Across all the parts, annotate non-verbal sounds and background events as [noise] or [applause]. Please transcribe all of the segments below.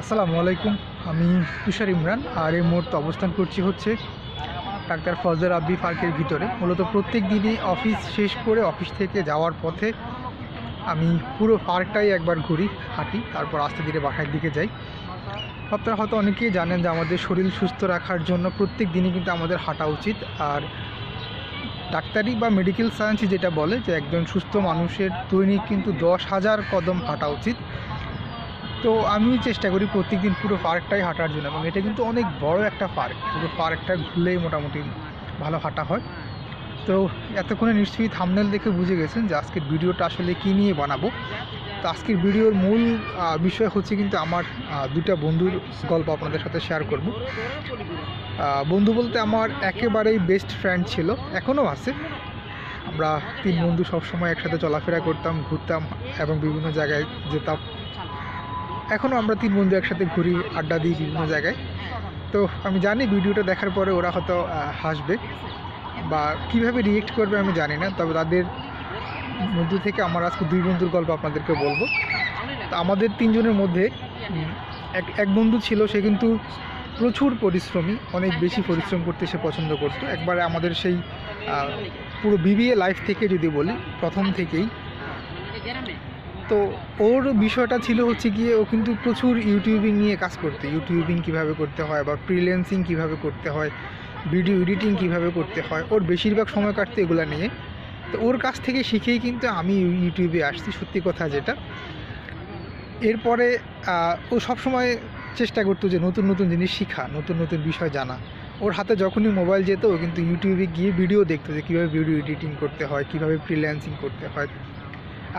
আসসালামু আলাইকুম, আমি তুষার ইমরান, আর এই মুহূর্তে অবস্থান করছি হচ্ছে ডাক্তার ফজর আব্বি পার্কের ভিতরে। মূলত প্রত্যেক দিনই অফিস শেষ করে অফিস থেকে যাওয়ার পথে আমি পুরো পার্কটাই একবার ঘুরি, হাঁটি, তারপর আস্তে ধীরে বাসার দিকে যাই। আপনারা হয়তো অনেকেই জানেন যে আমাদের শরীর সুস্থ রাখার জন্য প্রত্যেক দিনই কিন্তু আমাদের হাঁটা উচিত। আর ডাক্তারি বা মেডিকেল সায়েন্স যেটা বলে যে একজন সুস্থ মানুষের দৈনিক কিন্তু দশ হাজার কদম হাঁটা উচিত। তো আমি চেষ্টা করি প্রত্যেকদিন পুরো পার্কটাই হাঁটার জন্য এবং এটা কিন্তু অনেক বড় একটা পার্ক। পুরো পার্কটা ঘুরলেই মোটামুটি ভালো হাঁটা হয়। তো এতক্ষণে নিশ্চয়ই থামনেল দেখে বুঝে গেছেন যে আজকের ভিডিওটা আসলে কী নিয়ে বানাবো। তো আজকের ভিডিওর মূল বিষয় হচ্ছে কিন্তু আমার দুটা বন্ধুর গল্প আপনাদের সাথে শেয়ার করব। বন্ধু বলতে আমার একেবারেই বেস্ট ফ্রেন্ড ছিল, এখনও আছে। আমরা তিন বন্ধু সবসময় একসাথে চলাফেরা করতাম, ঘুরতাম এবং বিভিন্ন জায়গায় যেতাম। এখনও আমরা তিন বন্ধু একসাথে ঘুরি, আড্ডা দিই বিভিন্ন জায়গায়। তো আমি জানি ভিডিওটা দেখার পরে ওরা হয়তো হাসবে বা কীভাবে রিয়েক্ট করবে আমি জানি না, তবে তাদের মধ্য থেকে আমার আজকে দুই বন্ধুর গল্প আপনাদেরকে বলব। তো আমাদের তিনজনের মধ্যে এক এক বন্ধু ছিল, সে কিন্তু প্রচুর পরিশ্রমী, অনেক বেশি পরিশ্রম করতে সে পছন্দ করতো। একবারে আমাদের সেই পুরো বিবিএ লাইফ থেকে যদি বলি, প্রথম থেকেই তো ওর বিষয়টা ছিল হচ্ছে গিয়ে ও কিন্তু প্রচুর ইউটিউবিং নিয়ে কাজ করতে। ইউটিউবিং কীভাবে করতে হয় বা ফ্রিল্যান্সিং কীভাবে করতে হয় ভিডিও এডিটিং কীভাবে করতে হয়, ওর বেশিরভাগ সময় কাটতো এগুলো নিয়ে। তো ওর কাছ থেকে শিখেই কিন্তু আমি ইউটিউবে আসছি, সত্যি কথা যেটা। এরপরে ও সবসময় চেষ্টা করতো যে নতুন নতুন জিনিস শেখা, নতুন নতুন বিষয় জানা। ওর হাতে যখনই মোবাইল যেত কিন্তু ইউটিউবে গিয়ে ভিডিও দেখতো যে কীভাবে ভিডিও এডিটিং করতে হয়, কীভাবে ফ্রিল্যান্সিং করতে হয়।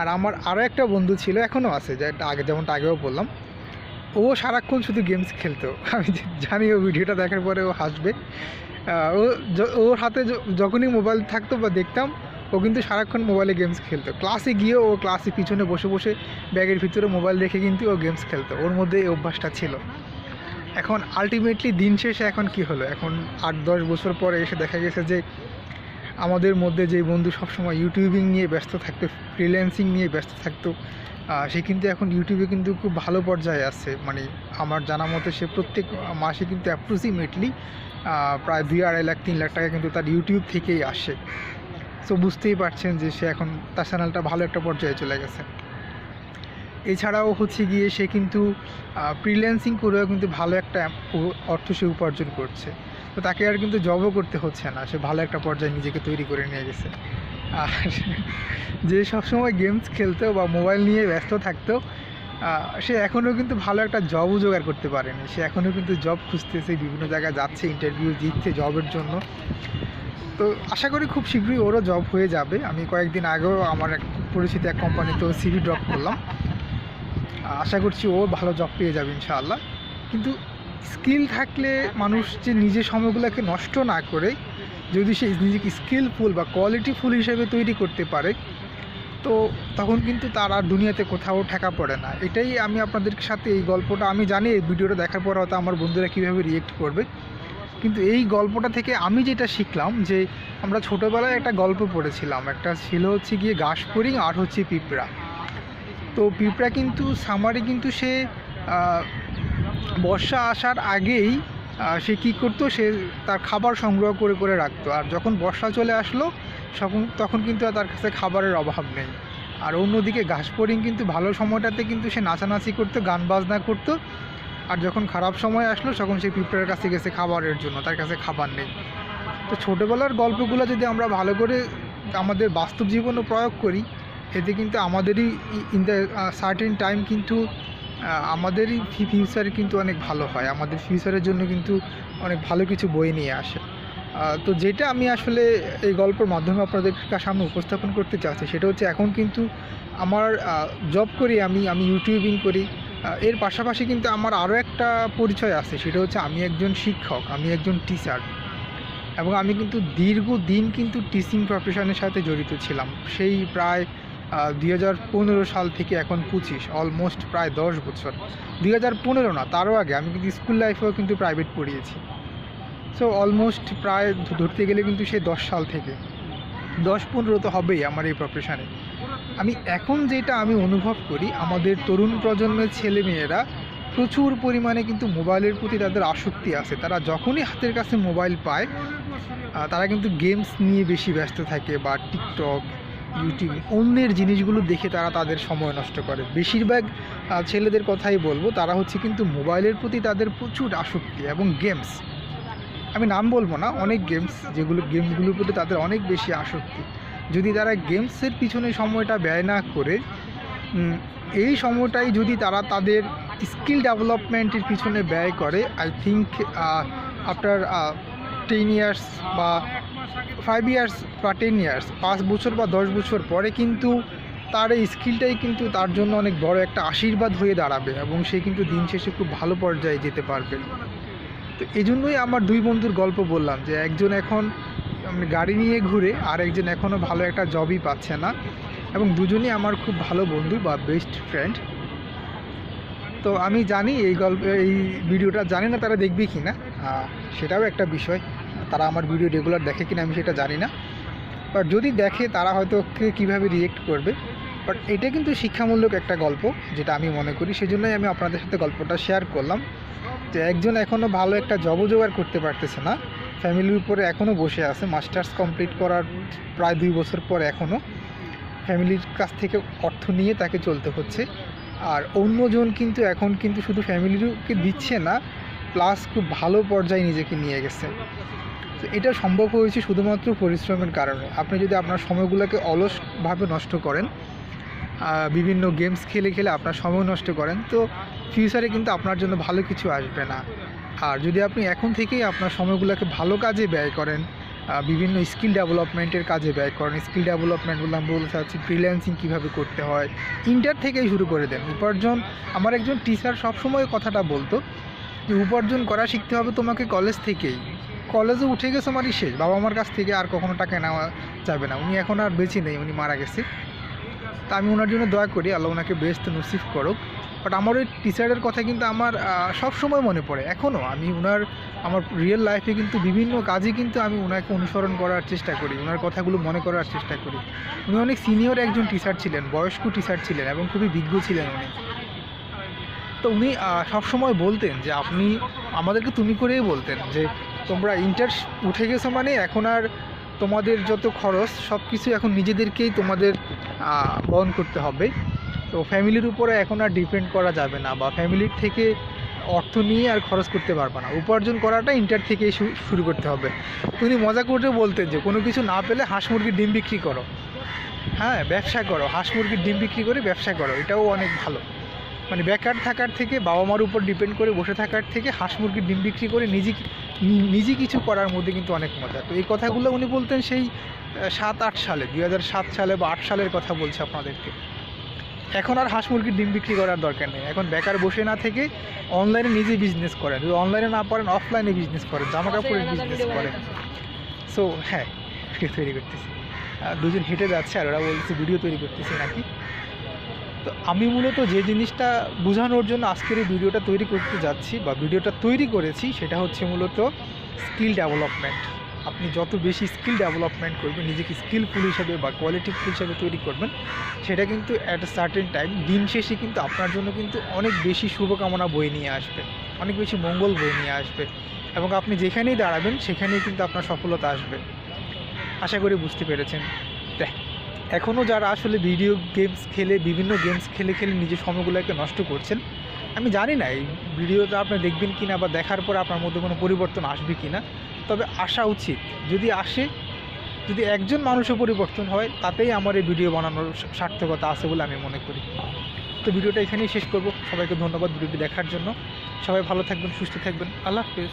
আর আমার আরও একটা বন্ধু ছিল এখনও আছে যেটা আগে যেমনটা আগেও বললাম, ও সারাক্ষণ শুধু গেমস খেলতো। [laughs] আমি জানি ও ভিডিওটা দেখার পরে ও হাসবে। ও ওর হাতে যখনই মোবাইল থাকতো বা দেখতাম, ও কিন্তু সারাক্ষণ মোবাইলে গেমস খেলতো। ক্লাসে গিয়েও ও ক্লাসে পিছনে বসে বসে ব্যাগের ভিতরে মোবাইল রেখে কিন্তু ও গেমস খেলতো। ওর মধ্যে এই অভ্যাসটা ছিল। এখন আলটিমেটলি দিন শেষে এখন কি হলো? এখন আট, দশ বছর পরে এসে দেখা গেছে যে আমাদের মধ্যে যে বন্ধু সবসময় ইউটিউবিং নিয়ে ব্যস্ত থাকতো ফ্রিল্যান্সিং নিয়ে ব্যস্ত থাকতো সে কিন্তু এখন ইউটিউবে কিন্তু খুব ভালো পর্যায়ে আছে। মানে আমার জানা মতে সে প্রত্যেক মাসে কিন্তু অ্যাপ্রক্সিমেটলি প্রায় দুই আড়াই লাখ, তিন লাখ টাকা কিন্তু তার ইউটিউব থেকেই আসে। সো বুঝতেই পারছেন যে সে এখন তার চ্যানেলটা ভালো একটা পর্যায়ে চলে গেছে। এছাড়াও হচ্ছে গিয়ে সে কিন্তু ফ্রিল্যান্সিং করেও কিন্তু ভালো একটা অর্থ সে উপার্জন করছে। তো তাকে আর কিন্তু জবও করতে হচ্ছে না। সে ভালো একটা পর্যায়ে নিজেকে তৈরি করে নিয়ে গেছে। আর যে সবসময় গেমস খেলতো বা মোবাইল নিয়ে ব্যস্ত থাকতো সে এখনও কিন্তু ভালো একটা জবও জোগাড় করতে পারেনি। সে এখনও কিন্তু জব খুঁজতেছে, বিভিন্ন জায়গায় যাচ্ছে ইন্টারভিউ দিচ্ছে জবের জন্য। তো আশা করি খুব শীঘ্রই ওরও জব হয়ে যাবে। আমি কয়েকদিন আগেও আমার এক পরিচিত এক কোম্পানিতে সিভি ড্রপ করলাম। আশা করছি ও ভালো জব পেয়ে যাবে ইনশাআল্লাহ। কিন্তু স্কিল থাকলে মানুষ যে নিজের সময়গুলোকে নষ্ট না করে, যদি সে নিজেকে স্কিলফুল বা কোয়ালিটিফুল হিসেবে তৈরি করতে পারে, তো তখন কিন্তু তার আর দুনিয়াতে কোথাও ঠেকা পড়ে না। এটাই আমি আপনাদের সাথে এই গল্পটা, আমি জানি এই ভিডিওটা দেখার পর হয়তো আমার বন্ধুরা কীভাবে রিয়েক্ট করবে। কিন্তু এই গল্পটা থেকে আমি যেটা শিখলাম যে, আমরা ছোটোবেলায় একটা গল্প পড়েছিলাম। একটা ছিল হচ্ছে গিয়ে ঘাসফড়িং আর হচ্ছে পিঁপড়া। তো পিঁপড়া কিন্তু, সামারে কিন্তু সে বর্ষা আসার আগেই সে কী করতো? সে তার খাবার সংগ্রহ করে করে রাখতো। আর যখন বর্ষা চলে আসলো তখন কিন্তু তার কাছে খাবারের অভাব নেই। আর অন্যদিকে ঘাসফড়িং কিন্তু ভালো সময়টাতে কিন্তু সে নাচানাচি করতো, গান বাজনা করতো। আর যখন খারাপ সময় আসলো, তখন সে পিঁপড়ার কাছে গেছে খাবারের জন্য, তার কাছে খাবার নেই। তো ছোটোবেলার গল্পগুলো যদি আমরা ভালো করে আমাদের বাস্তব জীবনে প্রয়োগ করি, এতে কিন্তু আমাদেরই ইন দ্য সার্টেন টাইম কিন্তু আমাদেরই ফিউচার কিন্তু অনেক ভালো হয়। আমাদের ফিউচারের জন্য কিন্তু অনেক ভালো কিছু বই নিয়ে আসে। তো যেটা আমি আসলে এই গল্পের মাধ্যমে আপনাদের সামনে উপস্থাপন করতে চাচ্ছি, সেটা হচ্ছে এখন কিন্তু আমার জব করি আমি আমি ইউটিউবিং করি। এর পাশাপাশি কিন্তু আমার আরও একটা পরিচয় আছে, সেটা হচ্ছে আমি একজন শিক্ষক, আমি একজন টিচার এবং আমি কিন্তু দীর্ঘদিন কিন্তু টিচিং প্রফেশনের সাথে জড়িত ছিলাম। সেই প্রায় দুই হাজার পনেরো সাল থেকে এখন পঁচিশ অলমোস্ট প্রায় দশ বছর। দুই হাজার পনেরো না, তারও আগে। আমি কিন্তু স্কুল লাইফেও কিন্তু প্রাইভেট পড়িয়েছি। সো অলমোস্ট প্রায় ধরতে গেলে কিন্তু সেই দশ সাল থেকে। দশ পনেরো তো হবেই আমার এই প্রফেশনে আমি এখন যেটা আমি অনুভব করি, আমাদের তরুণ প্রজন্মের ছেলেমেয়েরা প্রচুর পরিমাণে কিন্তু মোবাইলের প্রতি তাদের আসক্তি আছে। তারা যখনই হাতের কাছে মোবাইল পায় তারা কিন্তু গেমস নিয়ে বেশি ব্যস্ত থাকে বা টিকটক ইউটিউব অন্যের জিনিসগুলো দেখে তারা তাদের সময় নষ্ট করে। বেশিরভাগ ছেলেদের কথাই বলব, তারা হচ্ছে কিন্তু মোবাইলের প্রতি তাদের প্রচুর আসক্তি এবং গেমস আমি নাম বলব না, অনেক গেমস যেগুলো গেমসগুলোর প্রতি তাদের অনেক বেশি আসক্তি। যদি তারা গেমসের পিছনে সময়টা ব্যয় না করে এই সময়টাই যদি তারা তাদের স্কিল ডেভেলপমেন্টের পিছনে ব্যয় করে I think after ten years বা ফাইভ ইয়ার্স বা টেন ইয়ার্স পাঁচ বছর বা দশ বছর পরে কিন্তু তার এই স্কিলটাই কিন্তু তার জন্য অনেক বড় একটা আশীর্বাদ হয়ে দাঁড়াবে এবং সে কিন্তু দিন শেষে খুব ভালো পর্যায়ে যেতে পারবে। তো এই জন্যই আমার দুই বন্ধুর গল্প বললাম যে একজন এখন মানে গাড়ি নিয়ে ঘুরে আর একজন এখনও ভালো একটা জবই পাচ্ছে না এবং দুজনই আমার খুব ভালো বন্ধু বা বেস্ট ফ্রেন্ড তো আমি জানি এই গল্প এই ভিডিওটা জানি না তারা দেখবে কি না সেটাও একটা বিষয়। তারা আমার ভিডিও রেগুলার দেখে কিনা আমি সেটা জানি না। বাট যদি দেখে, তারা হয়তো কীভাবে রিয়েক্ট করবে। বাট এটা কিন্তু শিক্ষামূলক একটা গল্প, যেটা আমি মনে করি। সেজন্যই আমি আপনাদের সাথে গল্পটা শেয়ার করলাম। যে একজন এখনও ভালো একটা জবও জোগাড় করতে পারতেছে না। ফ্যামিলির উপরে এখনও বসে আছে। মাস্টার্স কমপ্লিট করার প্রায় দুই বছর পর এখনও ফ্যামিলির কাছ থেকে অর্থ নিয়ে তাকে চলতে হচ্ছে। আর অন্যজন কিন্তু এখন কিন্তু শুধু ফ্যামিলিকে দিচ্ছে না প্লাস খুব ভালো পর্যায়ে নিজেকে নিয়ে গেছে। তো এটা সম্ভব হয়েছে শুধুমাত্র পরিশ্রমের কারণে। আপনি যদি আপনার সময়গুলোকে অলসভাবে নষ্ট করেন বিভিন্ন গেমস খেলে খেলে আপনার সময় নষ্ট করেন, তো ফিউচারে কিন্তু আপনার জন্য ভালো কিছু আসবে না। আর যদি আপনি এখন থেকেই আপনার সময়গুলোকে ভালো কাজে ব্যয় করেন বিভিন্ন স্কিল ডেভেলপমেন্টের কাজে ব্যয় করেন স্কিল ডেভেলপমেন্ট বললাম, বলতে চাচ্ছি ফ্রিল্যান্সিং কীভাবে করতে হয় ইন্টার থেকেই শুরু করে দেন। উপার্জন, আমার একজন টিচার সবসময় কথাটা বলতো যে, উপার্জন করা শিখতে হবে তোমাকে কলেজ থেকেই। কলেজে উঠে গেছে আমারই শেষ। বাবা মার কাছ থেকে আর কখনো টাকা নেওয়া যাবে না। উনি এখন আর বেঁচে নেই, উনি মারা গেছে। তা আমি ওনার জন্য দয়া করি, আল্লাহ ওনাকে বেস্ট নসিফ করুক। বাট আমার ওই টিচারের কথা কিন্তু আমার সব সময় মনে পড়ে। এখনও আমি ওনার আমার রিয়েল লাইফে কিন্তু বিভিন্ন কাজে কিন্তু আমি ওনাকে অনুসরণ করার চেষ্টা করি ওনার কথাগুলো মনে করার চেষ্টা করি। উনি অনেক সিনিয়র একজন টিচার ছিলেন, বয়স্ক টিচার ছিলেন এবং খুবই বিজ্ঞ ছিলেন উনি। তো উনি সবসময় বলতেন যে আপনি, আমাদেরকে তুমি করেই বলতেন যে তোমরা ইন্টার উঠে গেছো মানে এখন আর তোমাদের যত খরচ সব কিছু এখন নিজেদেরকেই তোমাদের বহন করতে হবে। তো ফ্যামিলির উপরে এখন আর ডিপেন্ড করা যাবে না বা ফ্যামিলির থেকে অর্থ নিয়ে আর খরচ করতে পারবে না। উপার্জন করাটা ইন্টার থেকেই শু- শুরু করতে হবে। তুমি মজা করে বলতেন যে, কোনো কিছু না পেলে হাঁস মুরগির ডিম বিক্রি করো। হ্যাঁ ব্যবসা করো। হাঁস মুরগির ডিম বিক্রি করে ব্যবসা করো। এটাও অনেক ভালো। মানে বেকার থাকার থেকে বাবা মার উপর ডিপেন্ড করে বসে থাকার থেকে হাঁস মুরগির ডিম বিক্রি করে নিজে নিজে কিছু করার মধ্যে কিন্তু অনেক মজা। তো এই কথাগুলো উনি বলতেন সেই সাত আট সালে দুই হাজার সাত সালে বা আট সালের কথা বলছে আপনাদেরকে। এখন আর হাঁস মুরগির ডিম বিক্রি করার দরকার নেই। এখন বেকার বসে না থেকে অনলাইনে নিজে বিজনেস করেন। যদি অনলাইনে না পারেন অফলাইনে বিজনেস করেন জামা কাপড়ের বিজনেস করেন। সো হ্যাঁ ভিডিও তৈরি করতেছি। দুজন হেঁটে যাচ্ছে আর ওরা বলছে ভিডিও তৈরি করতেছি নাকি? তো আমি মূলত যে জিনিসটা বোঝানোর জন্য আজকের এই ভিডিওটা তৈরি করতে যাচ্ছি বা ভিডিওটা তৈরি করেছি, সেটা হচ্ছে মূলত স্কিল ডেভেলপমেন্ট। আপনি যত বেশি স্কিল ডেভেলপমেন্ট করবেন, নিজেকে স্কিলফুল হিসাবে বা কোয়ালিটিফুল হিসাবে তৈরি করবেন, সেটা কিন্তু অ্যাট এ সার্টেন টাইম দিন শেষে কিন্তু আপনার জন্য কিন্তু অনেক বেশি শুভকামনা বয়ে নিয়ে আসবে, অনেক বেশি মঙ্গল বয়ে নিয়ে আসবে এবং আপনি যেখানেই দাঁড়াবেন, সেখানেই কিন্তু আপনার সফলতা আসবে। আশা করি বুঝতে পেরেছেন। এখনও যারা আসলে ভিডিও গেমস খেলে, বিভিন্ন গেমস খেলে খেলে নিজের সময়গুলোকে নষ্ট করছেন, আমি জানি না, এই ভিডিওটা আপনি দেখবেন কি না বা দেখার পর আপনার মধ্যে কোনো পরিবর্তন আসবে কি না তবে আসা উচিত, যদি আসে, যদি একজন মানুষের পরিবর্তন হয়, তাতেই আমার এই ভিডিও বানানোর সার্থকতা আছে বলে আমি মনে করি। তো ভিডিওটা এখানেই শেষ করব। সবাইকে ধন্যবাদ ভিডিওটি দেখার জন্য। সবাই ভালো থাকবেন, সুস্থ থাকবেন। আল্লাহ হাফেজ।